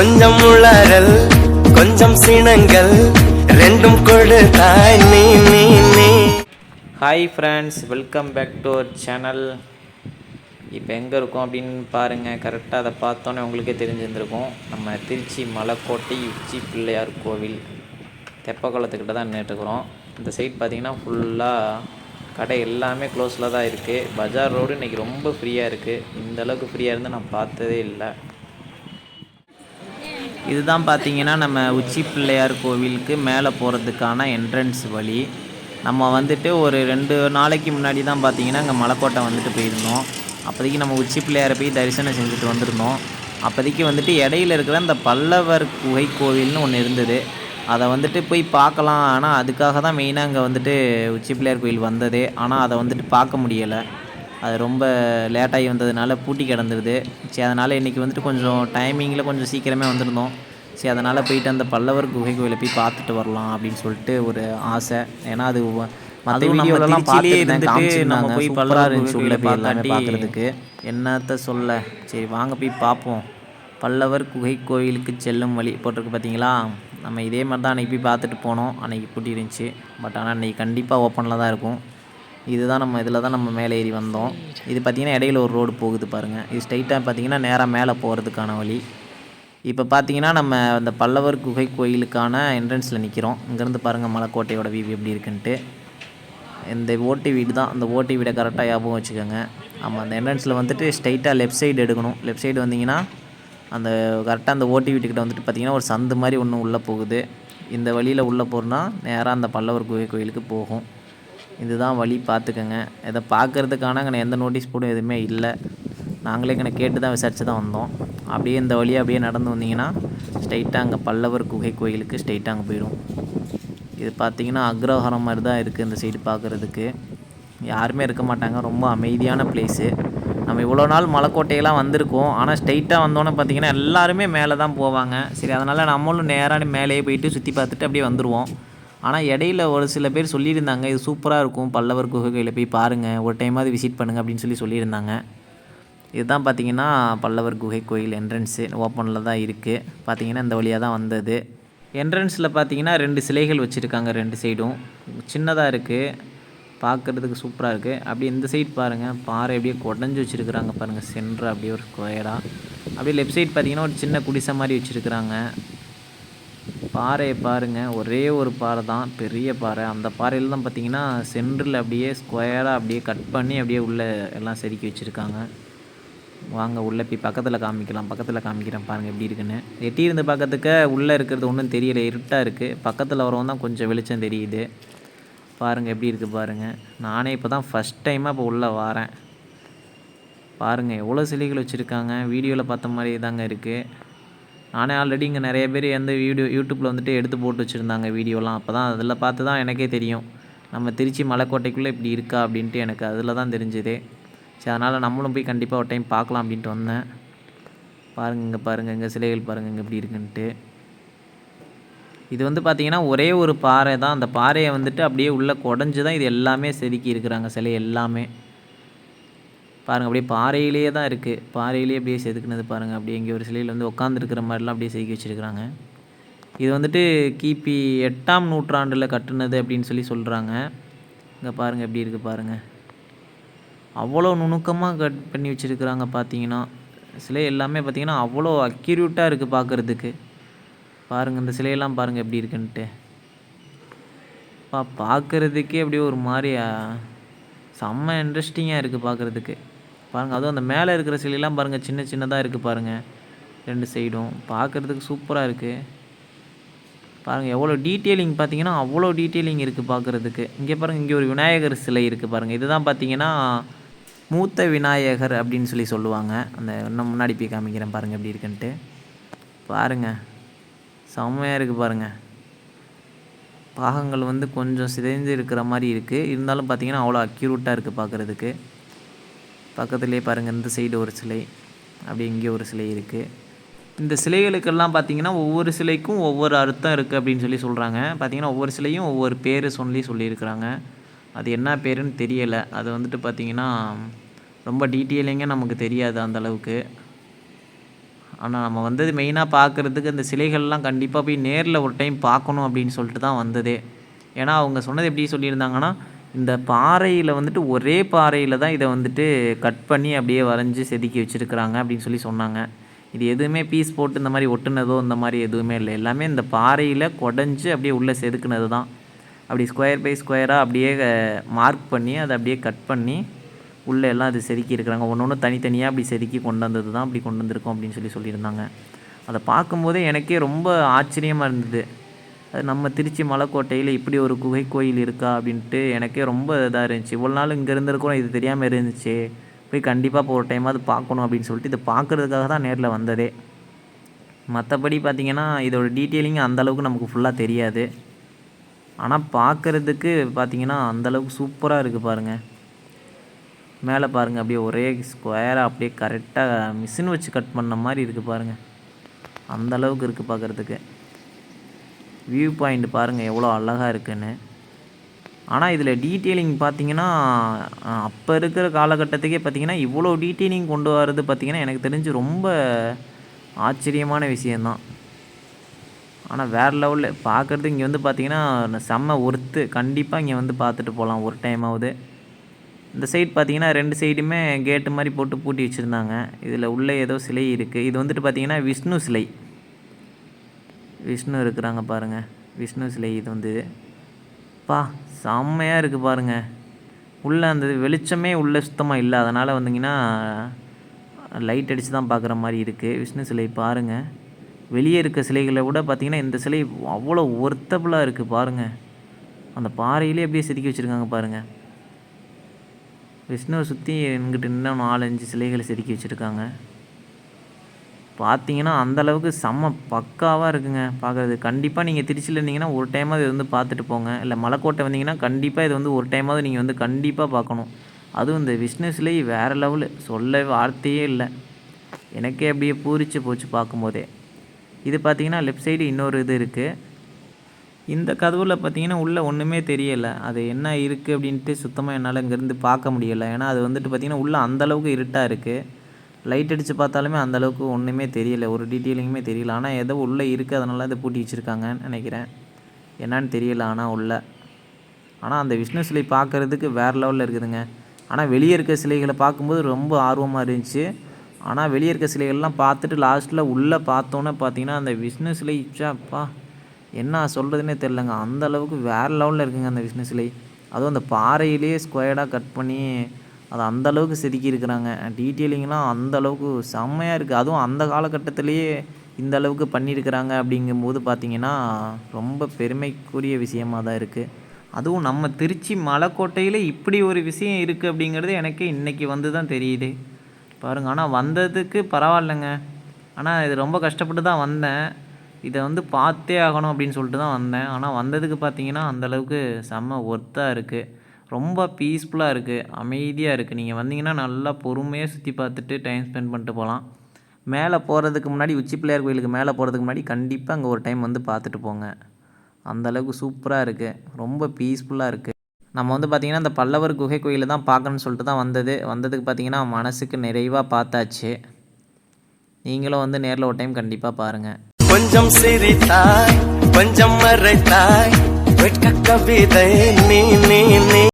கொஞ்சம் உளறல் கொஞ்சம் சினங்கள் ரெண்டும் கொடுத்தாய் நீ நீ நீ. Hi friends welcome back to our channel இப்போ எங்கே இருக்கோம் அப்படின்னு பாருங்கள் கரெக்டாக அதை பார்த்தோன்னே உங்களுக்கே தெரிஞ்சிருந்துருக்கும். நம்ம திருச்சி மலைக்கோட்டை உச்சி பிள்ளையார் கோவில் தெப்பக்குளத்துக்கிட்ட தான் நின்றுட்டுருக்குறோம் இந்த சைட் பார்த்தீங்கன்னா ஃபுல்லாக கடை எல்லாமே க்ளோஸில் தான் இருக்குது பஜார் ரோடு இன்றைக்கி ரொம்ப ஃப்ரீயாக இருக்குது இந்த அளவுக்கு ஃப்ரீயாக இருந்து நான் பார்த்ததே இல்லை. இதுதான் பார்த்திங்கன்னா நம்ம உச்சி பிள்ளையார் கோவிலுக்கு மேலே போகிறதுக்கான என்ட்ரன்ஸ் வழி. நம்ம வந்துட்டு ஒரு ரெண்டு நாளைக்கு முன்னாடி தான் பார்த்தீங்கன்னா இங்கே மலைக்கோட்டை வந்துட்டு போயிருந்தோம். அப்போதைக்கு நம்ம உச்சி பிள்ளையாரை போய் தரிசனம் செஞ்சுட்டு வந்திருந்தோம். அப்போதைக்கு வந்துட்டு இடையில இருக்கிற அந்த பல்லவர் குகை கோவில்னு ஒன்று இருந்தது. அதை வந்துட்டு போய் பார்க்கலாம். ஆனால் அதுக்காக தான் மெயினாக இங்கே வந்துட்டு உச்சி பிள்ளையார் கோயில் வந்தது. ஆனால் அதை வந்துட்டு பார்க்க முடியலை. அது ரொம்ப லேட்டாகி வந்ததுனால பூட்டி கிடந்துருது. சரி அதனால் இன்றைக்கி வந்துட்டு கொஞ்சம் டைமிங்கில் கொஞ்சம் சீக்கிரமே வந்திருந்தோம். சரி அதனால் போயிட்டு அந்த பல்லவர் குகை கோயிலை போய் பார்த்துட்டு வரலாம் அப்படின்னு சொல்லிட்டு ஒரு ஆசை. ஏன்னா அது மற்ற பார்த்துட்டு நம்ம போய் பல்லவர் உள்ள போய் எல்லாமே பார்க்குறதுக்கு. என்னத்த சொல்ல? சரி வாங்க போய் பார்ப்போம். பல்லவர் குகை கோயிலுக்கு செல்லும் வழி போட்டிருக்கு பார்த்தீங்களா நம்ம இதே மாதிரி தான் அன்றைக்கி போய் பார்த்துட்டு போனோம். அன்றைக்கி பூட்டி இருந்துச்சு பட் ஆனால் அன்றைக்கி கண்டிப்பாக ஓப்பனில் தான் இருக்கும். இதுதான் நம்ம இதில் தான் நம்ம மேலே ஏறி வந்தோம். இது பார்த்திங்கன்னா இடையில ஒரு ரோடு போகுது பாருங்கள் இது ஸ்ட்ரைட்டாக பார்த்திங்கன்னா நேராக மேலே போகிறதுக்கான வழி. இப்போ பார்த்தீங்கன்னா நம்ம அந்த பல்லவர் குகை கோயிலுக்கான என்ட்ரன்ஸில் நிற்கிறோம் இங்கேருந்து பாருங்கள் மலைக்கோட்டையோட வியூ எப்படி இருக்குன்ட்டு. இந்த ஓட்டி வீடு தான். அந்த ஓட்டி வீடை கரெக்டாக ஞாபகம் வச்சுக்கோங்க. ஆமாம் அந்த என்ட்ரன்ஸில் வந்துட்டு ஸ்ட்ரைட்டாக லெஃப்ட் சைடு எடுக்கணும். லெஃப்ட் சைடு வந்தீங்கன்னா அந்த கரெக்டாக அந்த ஓட்டி வீட்டுக்கிட்ட வந்துட்டு பார்த்தீங்கன்னா ஒரு சந்து மாதிரி ஒன்று உள்ளே போகுது. இந்த வழியில் உள்ளே போகிறோன்னா நேராக அந்த பல்லவர் குகை கோயிலுக்கு போகும். இதுதான் வழி பார்த்துக்கோங்க. இதை பார்க்குறதுக்கான அங்கே எந்த நோட்டீஸ் போர்டும் எதுவுமே இல்லை. நாங்களே இங்கே கேட்டு தான் விசாரித்து தான் வந்தோம். அப்படியே இந்த வழியாக அப்படியே நடந்து வந்தீங்கன்னா ஸ்ட்ரைட்டாக அங்கே பல்லவர் குகை கோயிலுக்கு ஸ்ட்ரைட்டாக அங்கே போயிடும். இது பார்த்தீங்கன்னா அக்ரஹாரம் மாதிரி தான் இருக்குது இந்த சைடு பார்க்குறதுக்கு. யாருமே இருக்க மாட்டாங்க. ரொம்ப அமைதியான பிளேஸு நம்ம இவ்வளோ நாள் மலைக்கோட்டையெல்லாம் வந்திருக்கோம். ஆனால் ஸ்ட்ரைட்டாக வந்தோன்னே பார்த்தீங்கன்னா எல்லாருமே மேலே தான் போவாங்க. சரி அதனால் நம்மளும் நேராக மேலேயே போயிட்டு சுற்றி பார்த்துட்டு அப்படியே வந்துடுவோம் ஆனால் இடையில ஒரு சில பேர் சொல்லியிருந்தாங்க இது சூப்பராக இருக்கும் பல்லவர் குகையில் போய் பாருங்கள் ஒரு டைமாவது விசிட் பண்ணுங்கள் அப்படின்னு சொல்லி சொல்லியிருந்தாங்க. இதுதான் பார்த்தீங்கன்னா பல்லவர் குகை கோயில் என்ட்ரன்ஸு ஓப்பனில் தான் இருக்குது பார்த்தீங்கன்னா இந்த வழியாக தான் வந்தது. என்ட்ரன்ஸில் பார்த்தீங்கன்னா ரெண்டு சிலைகள் வச்சுருக்காங்க ரெண்டு சைடும் சின்னதாக இருக்குது பார்க்குறதுக்கு சூப்பராக இருக்குது அப்படியே இந்த சைடு பாருங்கள் பாறை அப்படியே குடஞ்சி வச்சுருக்குறாங்க பாருங்கள் சென்ட்ரு அப்படியே ஒரு ஸ்கொயராக அப்படியே லெஃப்ட் சைடு பார்த்தீங்கன்னா ஒரு சின்ன குடிசை மாதிரி வச்சுருக்குறாங்க. பாறையை பாருங்கள் ஒரே ஒரு பாறை தான். பெரிய பாறை. அந்த பாறையில் தான் பார்த்தீங்கன்னா சென்டரில் அப்படியே ஸ்கொயராக அப்படியே கட் பண்ணி அப்படியே உள்ளே எல்லாம் செதுக்கி வச்சுருக்காங்க. வாங்க உள்ளே போய் பக்கத்தில் காமிக்கலாம். பக்கத்தில் காமிக்கிறேன் பாருங்கள் எப்படி இருக்குன்னு. எட்டியிருந்து பார்க்கறதுக்கு உள்ளே இருக்கிறது ஒன்றும் தெரியல. இருட்டாக இருக்குது பக்கத்தில் வரவும் தான் கொஞ்சம் வெளிச்சம் தெரியுது. பாருங்கள் எப்படி இருக்குது பாருங்கள் நானே இப்போ தான் ஃபஸ்ட் டைமாக இப்போ உள்ளே வரேன். பாருங்கள் எவ்வளோ சிலைகள் வச்சுருக்காங்க. வீடியோவில் பார்த்த மாதிரி தாங்க இருக்குது நானே ஆல்ரெடி இங்கே நிறைய பேர் எந்த வீடியோ யூடியூப்பில் வந்துட்டு எடுத்து போட்டு வச்சுருந்தாங்க வீடியோலாம். அப்போ தான் அதில் பார்த்து தான் எனக்கே தெரியும். நம்ம திருச்சி மலைக்கோட்டைக்குள்ளே இப்படி இருக்கா அப்படின்ட்டு எனக்கு அதில் தான் தெரிஞ்சுது. சரி அதனால் நம்மளும் போய் கண்டிப்பாக ஒரு டைம் பார்க்கலாம் அப்படின்ட்டு வந்தேன். பாருங்கள் இங்கே பாருங்கள் இங்கே சிலைகள் பாருங்கள் இங்கே இப்படி இருக்குன்ட்டு. இது வந்து பார்த்திங்கன்னா ஒரே ஒரு பாறை தான். அந்த பாறையை வந்துட்டு அப்படியே உள்ளே குடஞ்சி தான் இது எல்லாமே செதுக்கி இருக்கிறாங்க சிலை எல்லாமே. பாருங்கள் அப்படியே பாறையிலேயே தான் இருக்குது பாறையிலேயே அப்படியே செதுக்குனது பாருங்கள் அப்படியே இங்கே ஒரு சிலையில் வந்து உட்காந்துருக்கிற மாதிரிலாம் அப்படியே செதுக்கி வச்சுருக்குறாங்க. இது வந்துட்டு கிபி எட்டாம் நூற்றாண்டில் கட்டுனது அப்படின்னு சொல்லி சொல்கிறாங்க இங்கே பாருங்கள் எப்படி இருக்குது பாருங்கள் அவ்வளோ நுணுக்கமாக கட் பண்ணி வச்சுருக்குறாங்க பார்த்தீங்கன்னா சிலை எல்லாமே பார்த்தீங்கன்னா அவ்வளோ அக்யூரேட்டாக இருக்குது பார்க்குறதுக்கு பாருங்கள் இந்த சிலையெல்லாம் பாருங்கள் எப்படி இருக்குன்ட்டு. பா பார்க்குறதுக்கே அப்படியே ஒரு மாதிரி செம்ம இன்ட்ரெஸ்டிங்காக இருக்குது பார்க்குறதுக்கு பாருங்கள் அதுவும் அந்த மேலே இருக்கிற சிலையெல்லாம் பாருங்கள் சின்ன சின்னதாக இருக்குது பாருங்கள் ரெண்டு சைடும் பார்க்குறதுக்கு சூப்பராக இருக்குது பாருங்கள் எவ்வளோ டீட்டெயிலிங் பார்த்தீங்கன்னா அவ்வளோ டீட்டெயிலிங் இருக்குது பார்க்குறதுக்கு இங்கே பாருங்கள் இங்கே ஒரு விநாயகர் சிலை இருக்குது பாருங்கள் இதுதான் பார்த்தீங்கன்னா மூத்த விநாயகர் அப்படின்னு சொல்லி சொல்லுவாங்க. அந்த இன்னும் முன்னாடி போய் காமிக்கிறேன் பாருங்கள் எப்படி இருக்குன்ட்டு. பாருங்கள் செம்மையாக இருக்குது பாருங்கள் பாகங்கள் வந்து கொஞ்சம் சிதைந்து இருக்கிற மாதிரி இருக்குது இருந்தாலும் பார்த்தீங்கன்னா அவ்வளோ அக்யூரேட்டாக இருக்குது பார்க்குறதுக்கு பக்கத்துலேயே பாருங்கள் இந்த சைடு ஒரு சிலை அப்படி இங்கே ஒரு சிலை இருக்குது இந்த சிலைகளுக்கெல்லாம் பார்த்தீங்கன்னா ஒவ்வொரு சிலைக்கும் ஒவ்வொரு அர்த்தம் இருக்குது அப்படின்னு சொல்லி சொல்கிறாங்க பார்த்தீங்கன்னா ஒவ்வொரு சிலையும் ஒவ்வொரு பேர் சொல்லி சொல்லியிருக்கிறாங்க. அது என்ன பேருன்னு தெரியலை. அது வந்துட்டு பார்த்தீங்கன்னா ரொம்ப டீட்டெயிலிங்க நமக்கு தெரியாது அந்தளவுக்கு ஆனால் நம்ம வந்தது மெயினாக பார்க்குறதுக்கு அந்த சிலைகள்லாம் கண்டிப்பாக போய் நேரில் ஒரு டைம் பார்க்கணும் அப்படின்னு சொல்லிட்டு தான் வந்ததே. ஏன்னா அவங்க சொன்னது எப்படி சொல்லியிருந்தாங்கன்னா இந்த பாறையில் வந்துட்டு ஒரே பாறையில் தான் இதை வந்துட்டு கட் பண்ணி அப்படியே வரைஞ்சி செதுக்கி வச்சுருக்குறாங்க அப்படின்னு சொல்லி சொன்னாங்க. இது எதுவுமே பீஸ் போட்டு இந்த மாதிரி ஒட்டுனதோ இந்த மாதிரி எதுவுமே இல்லை. எல்லாமே இந்த பாறையில் குடஞ்சி அப்படியே உள்ளே செதுக்குனது தான். அப்படி ஸ்கொயர் பை ஸ்கொயராக அப்படியே மார்க் பண்ணி அதை அப்படியே கட் பண்ணி உள்ளே எல்லாம் அது செதுக்கி இருக்கிறாங்க. ஒன்று ஒன்று தனித்தனியாக அப்படி செதுக்கி கொண்டு வந்தது தான் அப்படி கொண்டு வந்திருக்கோம் அப்படின்னு சொல்லி சொல்லியிருந்தாங்க. அதை பார்க்கும்போதே எனக்கே ரொம்ப ஆச்சரியமாக இருந்தது. நம்ம திருச்சி மலைக்கோட்டையில் இப்படி ஒரு குகை கோயில் இருக்கா அப்படின்ட்டு எனக்கே ரொம்ப இதாக இருந்துச்சு. இவ்வளோ நாள் இங்கே இருந்திருக்கோம் இது தெரியாமல் இருந்துச்சு. போய் கண்டிப்பாக போகிற டைம் அது பார்க்கணும் அப்படின்னு சொல்லிட்டு இதை பார்க்குறதுக்காக தான் நேரில் வந்ததே. மற்றபடி பார்த்திங்கன்னா இதோட டீட்டெயிலிங் அந்தளவுக்கு நமக்கு ஃபுல்லாக தெரியாது. ஆனால் பார்க்குறதுக்கு பார்த்தீங்கன்னா அந்தளவுக்கு சூப்பராக இருக்குது பாருங்கள் மேலே பாருங்கள் அப்படியே ஒரே ஸ்கொயராக அப்படியே கரெக்டாக மிஷின் வச்சு கட் பண்ண மாதிரி இருக்குது பாருங்கள் அந்தளவுக்கு இருக்குது பார்க்குறதுக்கு வியூ பாயிண்ட் பாருங்கள் எவ்வளோ அழகாக இருக்குன்னு. ஆனால் இதில் டீட்டெயிலிங் பார்த்தீங்கன்னா அப்போ இருக்கிற காலகட்டத்துக்கே பார்த்தீங்கன்னா இவ்வளோ டீட்டெயிலிங் கொண்டு வர்றது பார்த்தீங்கன்னா எனக்கு தெரிஞ்சு ரொம்ப ஆச்சரியமான விஷயந்தான் ஆனால் வேறு லெவலில் பார்க்குறது இங்கே வந்து பார்த்தீங்கன்னா செம்ம ஒர்த்து கண்டிப்பாக இங்கே வந்து பார்த்துட்டு போகலாம் ஒரு டைமாவது இந்த சைடு பார்த்தீங்கன்னா ரெண்டு சைடுமே கேட்டு மாதிரி போட்டு பூட்டி வச்சுருந்தாங்க. இதில் உள்ளே ஏதோ சிலை இருக்குது இது வந்துட்டு பார்த்தீங்கன்னா விஷ்ணு சிலை. விஷ்ணு இருக்கிறாங்க பாருங்கள் விஷ்ணு சிலை இது வந்து. பா செம்மையாக இருக்குது பாருங்கள் உள்ளே அந்த வெளிச்சமே உள்ளே சுத்தமாக இல்லை. அதனால் வந்தீங்கன்னா லைட் அடித்து தான் பார்க்குற மாதிரி இருக்குது விஷ்ணு சிலை பாருங்கள் வெளியே இருக்க சிலைகளை விட பார்த்தீங்கன்னா இந்த சிலை அவ்வளோ ஒர்த்தபுளாக இருக்குது பாருங்கள் அந்த பாறையிலே அப்படியே செதுக்கி வச்சுருக்காங்க பாருங்கள் விஷ்ணுவை சுற்றி என்கிட்ட இன்னும் நாலஞ்சு சிலைகளை செதுக்கி வச்சுருக்காங்க. பார்த்தீங்கன்னா அந்தளவுக்கு செம்ம பக்காவாக இருக்குங்க பார்க்குறது கண்டிப்பாக நீங்கள் திருச்சியில் இருந்தீங்கன்னா ஒரு டைமாவது இது வந்து பார்த்துட்டு போங்க. இல்லை மலைக்கோட்டை வந்தீங்கன்னா கண்டிப்பாக இது வந்து ஒரு டைமாவது நீங்கள் வந்து கண்டிப்பாக பார்க்கணும் அதுவும் இந்த விஷ்ணு வேறு லெவலு. சொல்ல வார்த்தையே இல்லை. எனக்கே அப்படியே பூரிச்சு போச்சு பார்க்கும்போதே இது பார்த்தீங்கன்னா லெஃப்ட் சைடு இன்னொரு இது இருக்குது இந்த கதவில் பார்த்தீங்கன்னா உள்ளே ஒன்றுமே தெரியலை. அது என்ன இருக்குது அப்படின்ட்டு சுத்தமாக என்னால் இங்கேருந்து பார்க்க முடியலை. ஏன்னா அது வந்துட்டு பார்த்தீங்கன்னா உள்ளே அந்தளவுக்கு இருட்டாக இருக்குது லைட் அடித்து பார்த்தாலுமே அந்தளவுக்கு ஒன்றுமே தெரியல. ஒரு டீட்டெயிலிங்குமே தெரியல. ஆனால் ஏதோ உள்ளே இருக்குது அதனால இதை பூட்டி வச்சுருக்காங்கன்னு நினைக்கிறேன். என்னன்னு தெரியல. ஆனால் உள்ள. ஆனால் அந்த விஷ்ணு சிலை பார்க்குறதுக்கு வேறு லெவலில் இருக்குதுங்க. ஆனால் வெளியே இருக்க சிலைகளை பார்க்கும்போது ரொம்ப ஆர்வமாக இருந்துச்சு. ஆனால் வெளியே இருக்க சிலைகள்லாம் பார்த்துட்டு லாஸ்ட்டில் உள்ளே பார்த்தோன்னே பார்த்தீங்கன்னா அந்த விஷ்ணு சிலை அப்பா. என்ன சொல்கிறதுனே தெரிலங்க அந்த அளவுக்கு வேறு லெவலில் இருக்குங்க அந்த விஷ்ணு சிலை. அதுவும் அந்த பாறையிலேயே ஸ்கொயர்டாக கட் பண்ணி அதை அந்த அளவுக்கு செதுக்கி இருக்கிறாங்க டீட்டெயிலிங்லாம் அந்த அளவுக்கு செம்மையாக இருக்குது அதுவும் அந்த காலகட்டத்திலேயே இந்த அளவுக்கு பண்ணியிருக்கிறாங்க அப்படிங்கும்போது பார்த்தீங்கன்னா ரொம்ப பெருமைக்குரிய விஷயமாக தான் இருக்குது அதுவும் நம்ம திருச்சி மலைக்கோட்டையில் இப்படி ஒரு விஷயம் இருக்குது அப்படிங்கிறது எனக்கு இன்றைக்கி வந்து தான் தெரியுது. பாருங்க ஆனால் வந்ததுக்கு பரவாயில்லைங்க. ஆனால் இது ரொம்ப கஷ்டப்பட்டு தான் வந்தேன். இதை வந்து பார்த்தே ஆகணும் அப்படின்னு சொல்லிட்டு தான் வந்தேன். ஆனால் வந்ததுக்கு பார்த்தீங்கன்னா அந்தளவுக்கு செம்ம ஒர்த்தாக இருக்குது ரொம்ப பீஸ்ஃபுல்லாக இருக்குது அமைதியாக இருக்குது நீங்கள் வந்தீங்கன்னா நல்லா பொறுமையாக சுற்றி பார்த்துட்டு டைம் ஸ்பெண்ட் பண்ணிட்டு போகலாம். மேலே போகிறதுக்கு முன்னாடி உச்சி பிள்ளையார் கோயிலுக்கு மேலே போகிறதுக்கு முன்னாடி கண்டிப்பாக அங்கே ஒரு டைம் வந்து பார்த்துட்டு போங்க. அந்தளவுக்கு சூப்பராக இருக்குது ரொம்ப பீஸ்ஃபுல்லாக இருக்குது நம்ம வந்து பார்த்திங்கன்னா அந்த பல்லவர் குகை கோயிலை தான் பார்க்கணுன்னு சொல்லிட்டு தான் வந்தது. வந்ததுக்கு பார்த்திங்கன்னா மனசுக்கு நிறைவாக பார்த்தாச்சு. நீங்களும் வந்து நேரில் ஒரு டைம் கண்டிப்பாக பாருங்கள் கொஞ்சம் சிரித்தாய் கொஞ்சம் மறைத்தாய் வெட்க கவிதை நீ நீ.